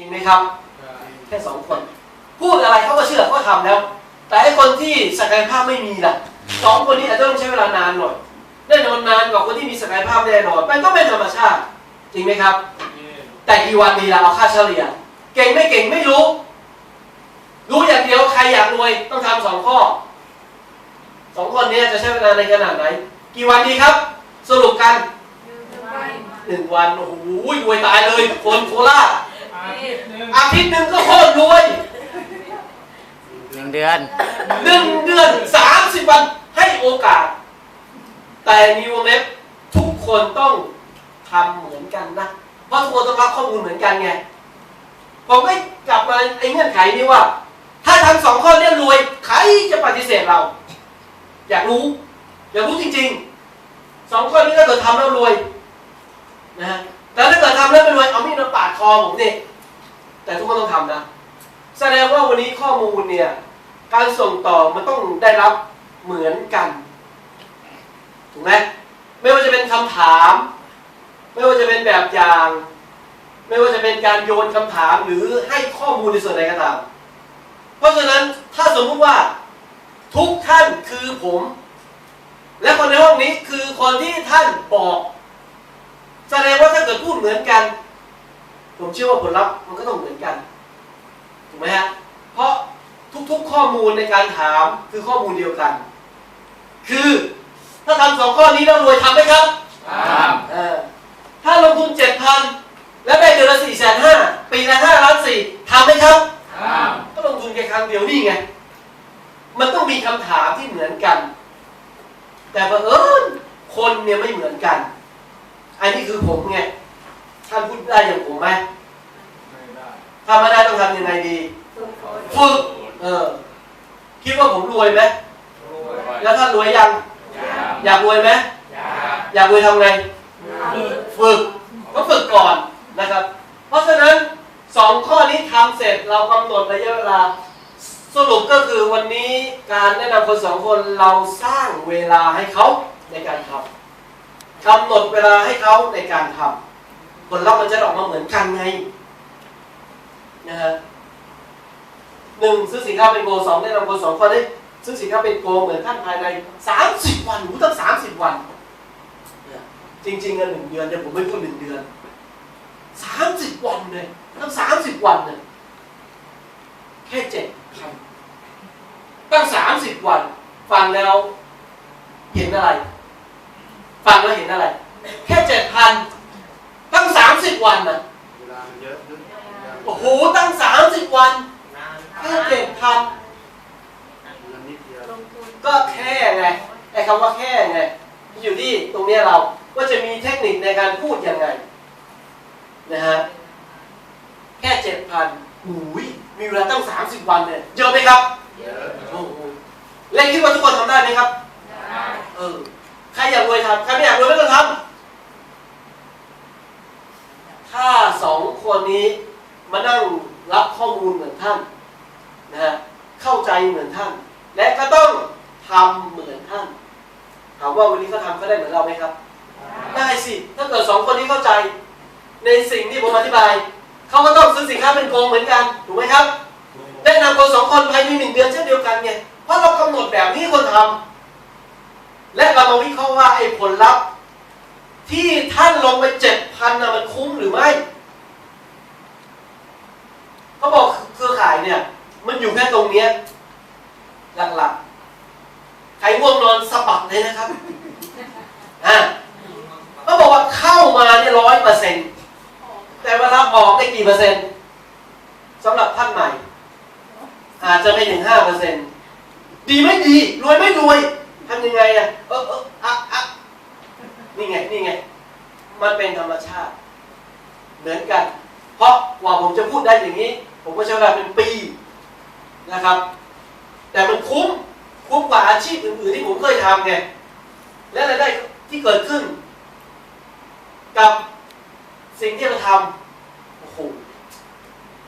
จริงไหมครับ แค่สองคน พูดอะไรเขาก็เชื่อเขาก็ทำแล้ว แต่ไอ้คนที่ศักยภาพไม่มีล่ะสองคนนี้อาจจะต้องใช้เวลานานหน่อยแน่นอนนานกว่าคนที่มีศักยภาพแน่นอนมันก็เป็นธรรมชาติ จริงไหมครับ แต่กี่วันดีล่ะเอาค่าเฉลี่ย เก่งไม่เก่งไม่รู้ รู้อย่างเดียวใครอยากรวยต้องทำสองข้อสองคนนี้จะใช้เวลาในขนาดไหน กี่วันดีครับ สรุปกันหนึ่งวันโอ้โหรวยตายเลยคนโคราช อาทิตย์หนึ่งอาทิตย์หนึ่งก็โคตรรวยหนึ่งเดือนหนึ่งเดือนสามสิบวันให้โอกาส แต่มีวงเล็บทุกคนต้องทำเหมือนกันนะ เพราะทุกคนต้องรับข้อมูลเหมือนกันไงผมก็กลับมาไอ้เงื่อนไขนี้ว่า ถ้าทำสองข้อเนี้รวย ใครจะปฏิเสธเรา อยากรู้ อยากรู้จริงๆสองข้อนี้ถ้าเกิดทำแล้วรวยนะฮะแต่ถ้าเกิดทำแล้วไม่รวยเอามีดมาปาดคอผมนี่ แต่ทุกคนต้องทำนะ แสดงว่าวันนี้ข้อมูลเนี่ย การส่งต่อมันต้องได้รับเหมือนกัน ถูกไหมไม่ว่าจะเป็นคำถาม ไม่ว่าจะเป็นแบบอย่าง ไม่ว่าจะเป็นการโยนคำถามหรือให้ข้อมูลในส่วนใดก็ตาม เพราะฉะนั้นถ้าสมมุติว่าทุกท่านคือผม และคนในห้องนี้คือคนที่ท่านบอก แสดงว่าถ้าเกิดพูดเหมือนกัน ผมเชื่อว่าผลลัพธ์มันก็ต้องเหมือนกัน ถูกไหมฮะ เพราะทุกๆข้อมูลในการถามคือข้อมูลเดียวกัน คือถ้าทำสองข้อนี้แล้วรวยทำไหมครับครับเออถ้าลงทุนเจ็ดพันแล้วได้เดือนละสี่แสนห้าปีละห้าล้านสี่ทำไหมครับครับก็ลงทุนแค่ครั้งเดียวนี่ไง มันต้องมีคำถามที่เหมือนกัน แต่บังเอิญคนเนี่ยไม่เหมือนกัน อันนี้คือผมไง ท่านพูดได้อย่างผมไหมไม่ได้ถ้าไม่ได้ต้องทำยังไงดีฝึกเออ คิดว่าผมรวยไหมรวยแล้วท่านรวยยัง อยากอยากรวยไหมอยากอยากรวยทำไง ฝึกก็ฝึกก่อนนะครับ เพราะฉะนั้นสองข้อนี้ทำเสร็จเรากำหนดระยะเวลา สรุปก็คือวันนี้การแนะนำคนสองคนเราสร้างเวลาให้เขาในการทำกำหนดเวลาให้เขาในการทำ ผลลัพธ์มันจะออกมาเหมือนกันไงนะฮะหนึ่งซื้อสินค้าเป็นโกสองแนะนำคนสองคนได้ซื้อสินค้าเป็นโกเหมือนท่านภายในสามสิบวันหูตั้งสามสิบวัน จริงๆกันหนึ่งเดือนแต่ผมไม่พูดหนึ่งเดือนสามสิบวันเลยตั้งสามสิบวันเลยแค่เจ็ดพันตั้งสามสิบวัน ฟังแล้วเห็นอะไร ฟังแล้วเห็นอะไร แค่เจ็ดพัน สามสิบวันนะเวลามันเยอะนะโอ้โหตั้งสามสิบวันแค่เจ็ดพันเงินนิดเดียวก็แค่ไงไอ้คำว่าแค่ไงอยู่ที่ตรงเนี้ยเราว่าจะมีเทคนิคในการพูดยังไงนะฮะแค่เจ็ดพันอุ้ยมีเวลาตั้งสามสิบวันเนี่ยเยอะไหมครับเยอะโอ้โหเล่นคิดว่าทุกคนทำได้ไหมครับเออใครอยากรวยทำใครไม่อยากรวยไม่ต้องทำ ถ้าสองคนนี้มานั่งรับข้อมูลเหมือนท่านนะฮะเข้าใจเหมือนท่าน และก็ต้องทำเหมือนท่านถามว่าวันนี้เขาทำเขาได้เหมือนเราไหมครับ ได้สิถ้าเกิดสองคนนี้เข้าใจ ในสิ่งที่ผมอธิบายเขาก็ต้องซื้อสินค้าเป็นโกงเหมือนกันถูกไหมครับได้นำคนสองคนภายในหนึ่งเดือนเช่นเดียวกันไงเพราะเรากำหนดแบบนี้ให้คนทำและเรามาวิเคราะห์ว่าไอ้ผลลัพธ์ ที่ท่านลงไปเจ็ดพันนะมันคุ้มหรือไม่เขาบอกเครือข่ายเนี่ย มันอยู่แค่ตรงเนี้ยหลักๆใครง่วงนอนสะบัดเลยนะครับอะเขาบอกว่าเข้ามาเนี่ยร้อยเปอร์เซ็นต์แต่เวลาออกได้กี่เปอร์เซ็นต์สำหรับท่านใหม่ อาจจะไม่ถึงห้าเปอร์เซ็นต์ดีไม่ดี รวยไม่รวยทำยังไงอะเออเอออะอะ นี่ไงนี่ไง มันเป็นธรรมชาติ เหมือนกัน เพราะกว่าผมจะพูดได้อย่างนี้ ผมก็ใช้เวลาเป็นปีนะครับ แต่มันคุ้มคุ้มกว่าอาชีพอื่นๆที่ผมเคยทำไงและรายได้ที่เกิดขึ้น กับสิ่งที่เราทำโอ้โห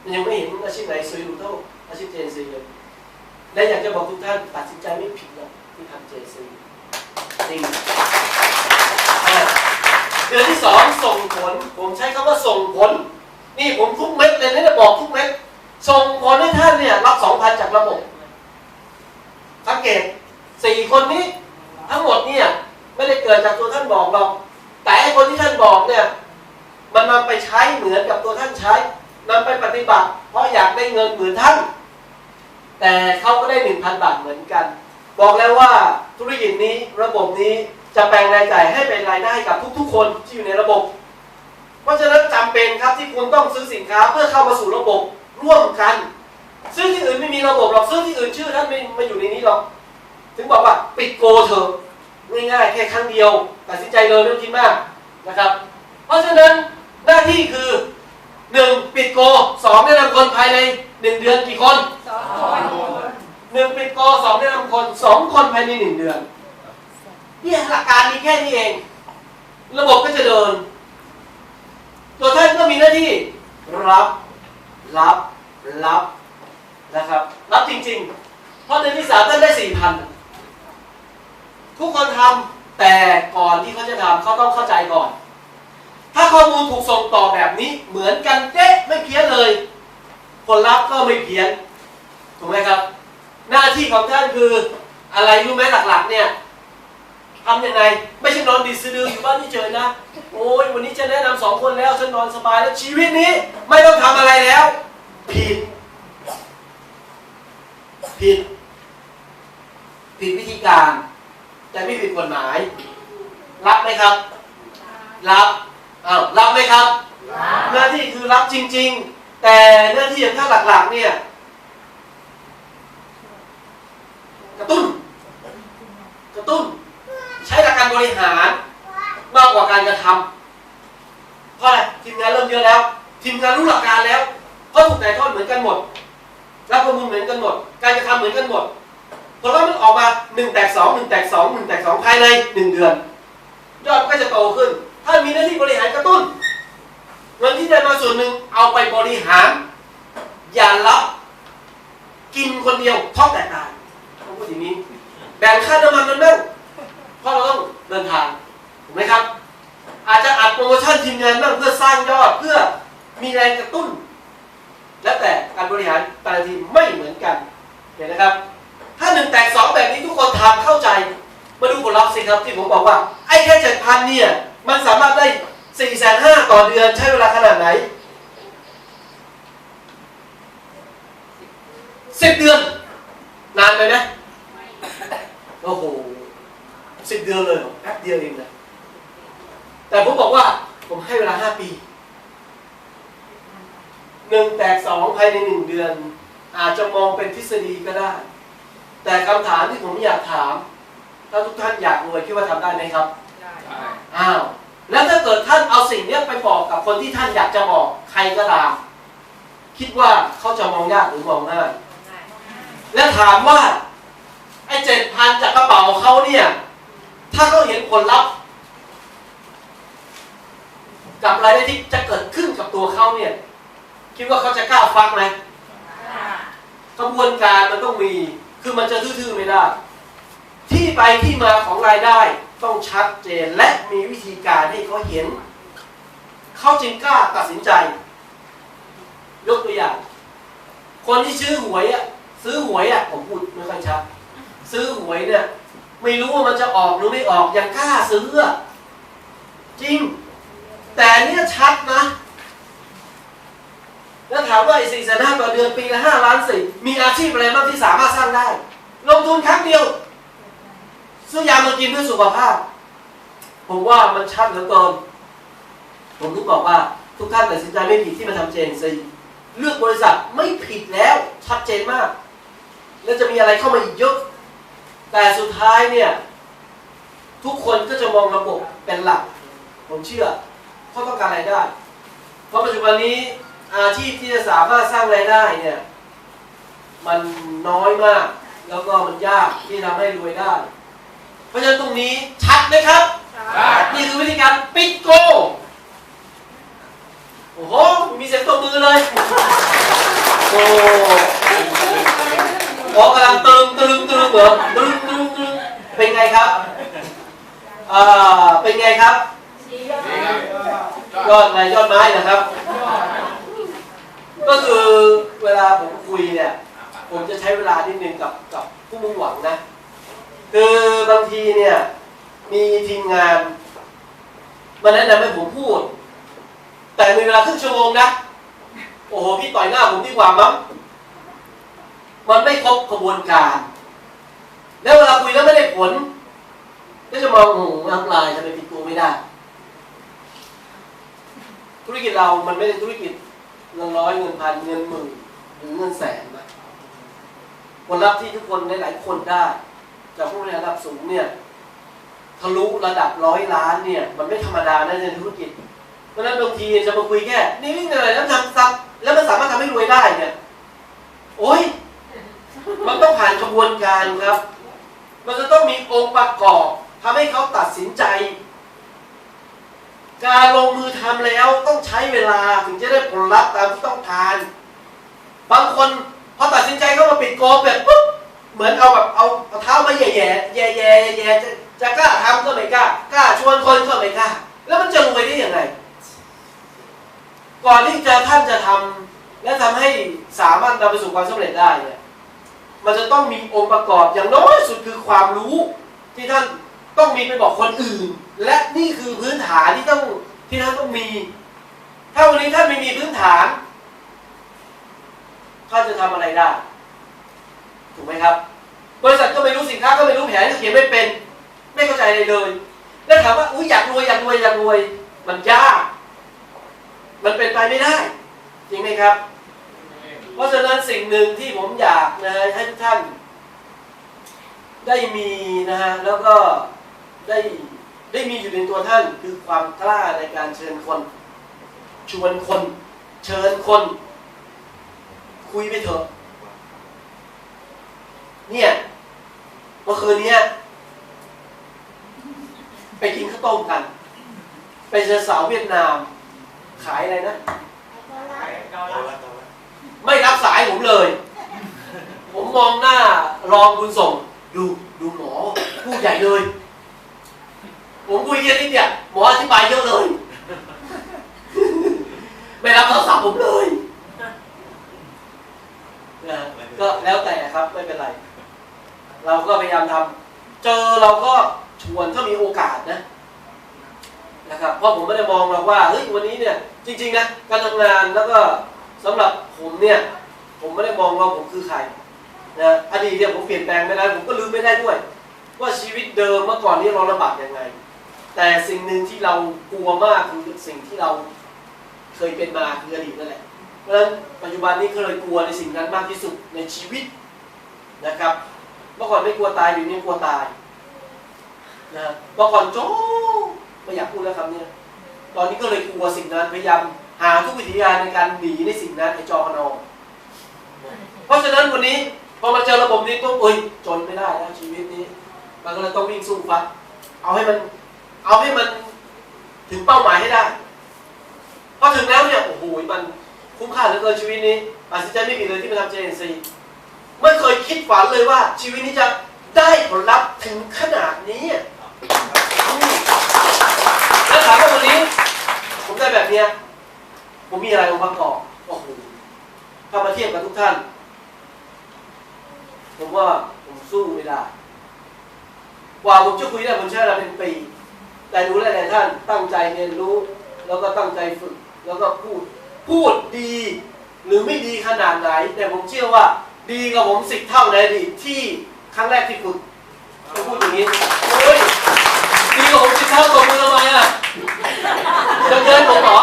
มันยังไม่เห็นอาชีพไหนสวยหรูเท่าอาชีพเจนซีเลยและอยากจะบอกทุกท่านตัดสินใจไม่ผิดหรอกที่ทำเจนซีจริง เดือนที่สองส่งผล ผมใช้คำว่าส่งผล นี่ผมทุกเม็ดเลยนะเนี่บอกทุกเม็ด ส่งผลให้ท่านเนี่ยรับสองพันจากระบบสังเกตสี่คนนี้ ทั้งหมดเนี่ยไม่ได้เกิดจากตัวท่านบอกหรอก แต่คนที่ท่านบอกเนี่ยมันนำไปใช้เหมือนกับตัวท่านใช้นำไปปฏิบัติ เพราะอยากได้เงินเหมือนท่าน แต่เขาก็ได้หนึ่งพันบาทเหมือนกัน บอกแล้วว่าธุรกิจนี้ระบบนี้ จะแปลงรายจ่ายให้เป็นรายได้กับทุกๆ คนที่อยู่ในระบบ เพราะฉะนั้นจำเป็นครับที่คุณต้องซื้อสินค้าเพื่อเข้ามาสู่ระบบร่วมกัน ซื้อที่อื่นไม่มีระบบหรอกซื้อที่อื่นชื่อท่านไม่ไม่อยู่ในนี้หรอก ถึงบอกว่าปิดโกเถอะง่ายๆแค่ครั้งเดียวตัดสินใจเลยไม่ต้องคิดมากนะครับ เพราะฉะนั้นหน้าที่คือหนึ่งปิดโกสองแนะนำคนภายในหนึ่งเดือนกี่คนสองคนหนึ่งปิดโกสองแนะนำคนสองคนภายในหนึ่งเดือน เนี่ยหลักการมีแค่นี้เอง ระบบก็จะเดิน ตัวท่านก็มีหน้าที่ รับ รับ รับนะครับ รับจริง ๆ เพราะเดือนที่สามท่านได้สี่พันทุกคนทำแต่ก่อนที่เขาจะทำเขาต้องเข้าใจก่อน ถ้าข้อมูลถูกส่งต่อแบบนี้เหมือนกันเจ๊ะไม่เพี้ยนเลยผลลัพธ์ก็ไม่เพี้ยนถูกไหมครับ หน้าที่ของท่านคืออะไรรู้ไหมหลักๆ เนี่ย ทำยังไง ไม่ใช่นอนดีสะดืออยู่บ้านเฉยๆนะ โอ้ยวันนี้จะแนะนำสองคนแล้วฉันนอนสบายแล้วชีวิตนี้ ไม่ต้องทำอะไรแล้ว ผิด ผิด ผิดวิธีการ แต่ไม่ผิดกฎหมาย รับไหมครับ รับอ้าวรับไหมครับ หน้าที่คือรับจริง ๆ แต่หน้าที่ของท่านหลักๆ เนี่ยกระตุ้น กระตุ้น ใช้หลักการบริหารมากกว่าการกระทำเพราะอะไรทีมงานเริ่มเยอะแล้ว ทีมงานรู้หลักการแล้วเพราะถูกถ่ายทอดเหมือนกันหมดรับข้อมูลเหมือนกันหมด การกระทำเหมือนกันหมดผลลัพธ์มันออกมาหนึ่งแตกสองหนึ่งแตกสองหนึ่งแตกสองภายในหนึ่งเดือน ยอดก็จะโตขึ้น ถ้ามีหน้าที่บริหารกระตุ้นเงินที่ได้มาส่วนหนึ่งเอาไปบริหาร อย่ารับกินคนเดียวท้องแตกตายต้องพูดอย่างนี้ แบ่งค่าน้ำมันกันบ้าง เพราะเราต้องเดินทางถูกไหมครับ อาจจะอัดโปรโมชั่นทีมงานบ้างเพื่อสร้างยอดเพื่อมีแรงกระตุ้น แล้วแต่การบริหารแต่ละทีมไม่เหมือนกันเห็นนะครับ ถ้าหนึ่งแตกสองแบบนี้ทุกคนทำเข้าใจ มาดูผลลัพธ์สิครับที่ผมบอกว่า ไอ้แค่เจ็ดพันเนี่ย มันสามารถได้สี่แสนห้าต่อเดือนใช้เวลาขนาดไหนสิบเดือน นานไปไหมโอ้โห สิบเดือนเลยเหรอแป๊บเดียวเองนะแต่ผมบอกว่าผมให้เวลาห้าปีหนึ่งแตกสองภายในหนึ่งเดือน อาจจะมองเป็นทฤษฎีก็ได้ แต่คำถามที่ผมอยากถาม ถ้าทุกท่านอยากรวยคิดว่าทำได้ไหมครับอ้าวแล้วถ้าเกิดท่านเอาสิ่งเนี้ยไปบอกกับคนที่ท่านอยากจะบอกใครก็ตาม คิดว่าเขาจะมองยากหรือมองง่ายและถามว่าไอ้เจ็ดพันจากกระเป๋าเขาเนี่ย ถ้าเขาเห็นผลลัพธ์กับรายได้ที่จะเกิดขึ้นกับตัวเขาเนี่ย คิดว่าเขาจะกล้าฟังไหมกระบวนการมันต้องมี คือมันจะทื่อๆไม่ได้ ที่ไปที่มาของรายได้ต้องชัดเจนและมีวิธีการให้เขาเห็น เขาจึงกล้าตัดสินใจ ยกตัวอย่าง คนที่ซื้อหวยอะซื้อหวยอะผมพูดไม่ค่อยชัด ซื้อหวยเนี่ย ไม่รู้ว่ามันจะออกหรือไม่ออกอยังกล้าซื้อจริง แต่เนี่ยชัดนะ แล้วถามว่าไอ้สี่แสนห้าต่อเดือนปีละห้าล้านสี่มีอาชีพอะไรบ้างที่สามารถสร้างได้ ลงทุนครั้งเดียว ซื้อยามากินเพื่อสุขภาพ ผมว่ามันชัดเหลือเกินผมถึงบอกว่าทุกท่านตัดสินใจไม่ผิดที่มาทำเจนซีเลือกบริษัทไม่ผิดแล้วชัดเจนมาก แล้วจะมีอะไรเข้ามาอีกเยอะ แต่สุดท้ายเนี่ยทุกคนก็จะมองระบบเป็นหลัก ผมเชื่อเขาต้องการรายได้ เพราะปัจจุบันนี้อาชีพที่จะสามารถสร้างรายได้เนี่ยมันน้อยมาก แล้วก็มันยากที่ทำให้รวยได้ เพราะฉะนั้นตรงนี้ชัดไหมครับ นี่คือวิธีการปิดโก โอ้โห มีเสียงตบมือเลย โอ้หมอกำลังตึงตึงตึงเหรอตึงตึงตึงเป็นไงครับ อ่าเป็นไงครับยอดอะไรยอดไม้นะครับโก็คือเวลาผมคุยเนี่ย ผมจะใช้เวลานิดนึงกับกับผู้มุ่งหวังนะ คือบางทีเนี่ย มีทีมงานมาแนะนำให้ผมพูด แต่มีเวลาครึ่งชั่วโมงนะ โอ้โห พี่ต่อยหน้าผมดีกว่ามั้งมันไม่ครบกระบวนการ แล้วเวลาคุยแล้วไม่ได้ผล ก็จะมองโอ้โหน้ำลายทำไมปิดตัวไม่ได้ ธุรกิจเรามันไม่ได้ธุรกิจเงินร้อยเงินพันเงินหมื่นหรือเงินแสนนะผลลัพธ์ที่ทุกคนหลายๆคนได้ จากผู้บริหารระดับสูงเนี่ยทะลุระดับร้อยล้านเนี่ย มันไม่ธรรมดานะในธุรกิจ เพราะฉะนั้นบางทีจะมาคุยแค่นี่นี่อะไรแล้วทำซับแล้วมันสามารถทำให้รวยได้เนี่ยโอ้ยมันต้องผ่านกระบวนการครับ มันจะต้องมีองค์ประกอบ ทำให้เขาตัดสินใจ การลงมือทำแล้วต้องใช้เวลาถึงจะได้ผลลัพธ์ตามที่ต้องการ บางคนพอตัดสินใจเข้ามาปิดโกงแบบปุ๊บเหมือนเอาแบบเอาเอาเท้ามาแย่แย่แย่แย่แย่จะจะกล้าทำก็ไม่กล้ากล้าชวนคนก็ไม่กล้า แล้วมันจะรวยได้ยังไงก่อนที่จะท่านจะทำและทำให้สามารถนำไปสู่ความสำเร็จได้เนี่ยมันจะต้องมีองค์ประกอบอย่างน้อยสุดคือความรู้ที่ท่าน ต้องมีไปบอกคนอื่น และนี่คือพื้นฐานที่ต้องที่ท่านต้องมี ถ้าวันนี้ท่านไม่มีพื้นฐานท่านจะทำอะไรได้ ถูกไหมครับ บริษัทก็ไม่รู้สินค้าก็ไม่รู้แผนเขียนไม่เป็น ไม่เข้าใจอะไรเลย แล้วถามว่าอุ้ยอยากรวยอยากรวยอยากรวย มันยาก มันเป็นไปไม่ได้ จริงไหมครับ เพราะฉะนั้นสิ่งหนึ่งที่ผมอยากนะให้ทุกท่านได้มีนะฮะแล้วก็ ได้ได้มีอยู่ในตัวท่านคือความกล้าในการเชิญคน ชวนคน เชิญคน คุยไปเถอะเนี่ยเมื่อคืนเนี้ยไปกินข้าวต้มกัน ไปเจอสาวเวียดนาม ขายอะไรนะเกาลัดเกาลัดไม่รับสายผมเลย ผมมองหน้ารองคุณส่ง ดูดูหมอพูดใหญ่เลย ผมคุยแค่นิดเดียวหมออธิบายเยอะเลย ไม่รับโทรศัพท์ผมเลยนะก็แล้วแต่ครับไม่เป็นไร เราก็พยายามทำเจอเราก็ชวนถ้ามีโอกาสนะ นะครับ เพราะผมไม่ได้มองเราว่าเฮ้ยวันนี้เนี่ย จริง ๆ นะ การทำงานแล้วก็สำหรับผมเนี่ย ผมไม่ได้มองว่าผมคือใครนะอดีตเนี่ยผมเปลี่ยนแปลงไม่ได้ ผมก็ลืมไม่ได้ด้วย ว่าชีวิตเดิมเมื่อก่อนนี้เราลำบากยังไง แต่สิ่งหนึ่งที่เรากลัวมากคือสิ่งที่เราเคยเป็นมาคืออดีตนั่นแหละ เพราะฉะนั้นปัจจุบันนี้ก็เลยกลัวในสิ่งนั้นมากที่สุดในชีวิตนะครับ เมื่อก่อนไม่กลัวตายอยู่นี่กลัวตายนะเมื่อก่อนโจ้ไม่อยากพูดแล้วคำนี้ตอนนี้ก็เลยกลัวสิ่งนั้นพยายามหาทุกวิธีการในการหนีในสิ่งนั้นไอ้จอคนองเพราะฉะนั้นวันนี้พอมาเจอระบบนี้ปุ๊บเอ้ยจนไม่ได้แล้วชีวิตนี้ มันก็เลยต้องวิ่งสู้ฟัดเอาให้มัน เอาให้มันถึงเป้าหมายให้ได้พอถึงแล้วเนี่ยโอ้โหมันคุ้มค่าเหลือเกินชีวิตนี้ตัดสินใจไม่ผิดเลยที่มาทำ JNC ไม่เคยคิดฝันเลยว่าชีวิตนี้จะได้ผลลัพธ์ถึงขนาดนี้แล้วถามว่าวันนี้ ผมได้แบบเนี้ยผมมีอะไรองค์ประกอบโอ้โหถ้ามาเทียบกับทุกท่าน ผมว่าผมสู้ไม่ได้กว่าผมจะคุยได้ผมใช้เวลาเป็นปี แต่ดูหลายๆท่านตั้งใจเรียนรู้ แล้วก็ตั้งใจฝึก แล้วก็พูด พูดดี หรือไม่ดีขนาดไหน แต่ผมเชื่อว่า ดีกับผมสิบเท่าในอดีตที่ครั้งแรกที่ฝึกจะพูดอย่างนี้เฮ้ยดีกับผมสิบเท่าตบมือทำไมอะจะเกินผมเหรอ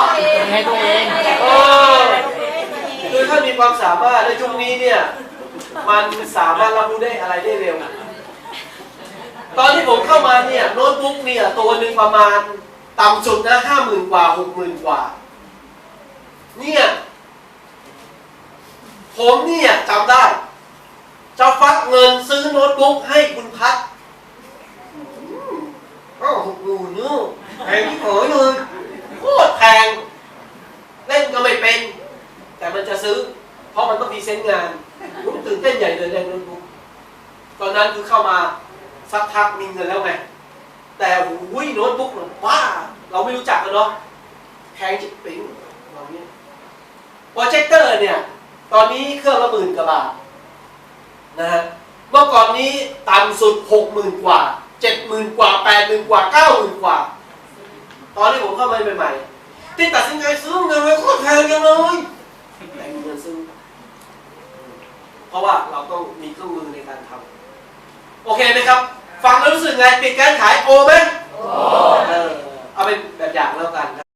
ให้ตัวเองเออคือถ้ามีความสามารถในช่วงนี้เนี่ย มันสามารถรับรู้ได้อะไรได้เร็ว ตอนที่ผมเข้ามาเนี่ยโน้ตบุ๊กเนี่ยตัวหนึ่งประมาณต่ำสุดนะห้าหมื่นกว่าหกหมื่นกว่า เนี่ย ผมเนี่ยจำได้ จะฟักเงินซื้อโน้ตบุ๊กให้คุณพัดอ้หกหมื่นเนอะแพงที่เผยเลยโคตรแพงเล่นก็ไม่เป็น แต่มันจะซื้อ เพราะมันต้องพีเซนต์งานผมตื่นเต้นใหญ่เลยเล่นโน้ตบุ๊กตอนนั้นคือเข้ามา สักพักมีเงินแล้วไง แต่หูยโน้ตบุ๊กมันบ้า เราไม่รู้จักกันเนาะแพงจิตปิ๊งเราเนี่ยโปรเจคเตอร์เนี่ย ตอนนี้เครื่องละหมื่นกว่าบาทนะฮะเมื่อก่อนนี้ต่ำสุดหกหมื่นกว่าเจ็ดหมื่นกว่าแปดหมื่นกว่าเก้าหมื่นกว่า ตอนที่ผมเข้ามาใหม่ๆที่ตัดสินใจซื้อเงินไว้โคตรแพงจังเลยแต่เงินซื้อเพราะว่าเราต้องมีเครื่องมือในการทำ โอเคไหมครับ ฟังแล้วรู้สึกไงปิดการขายโอไหมโอเออเอาเป็นแบบอย่างแล้วกันนะ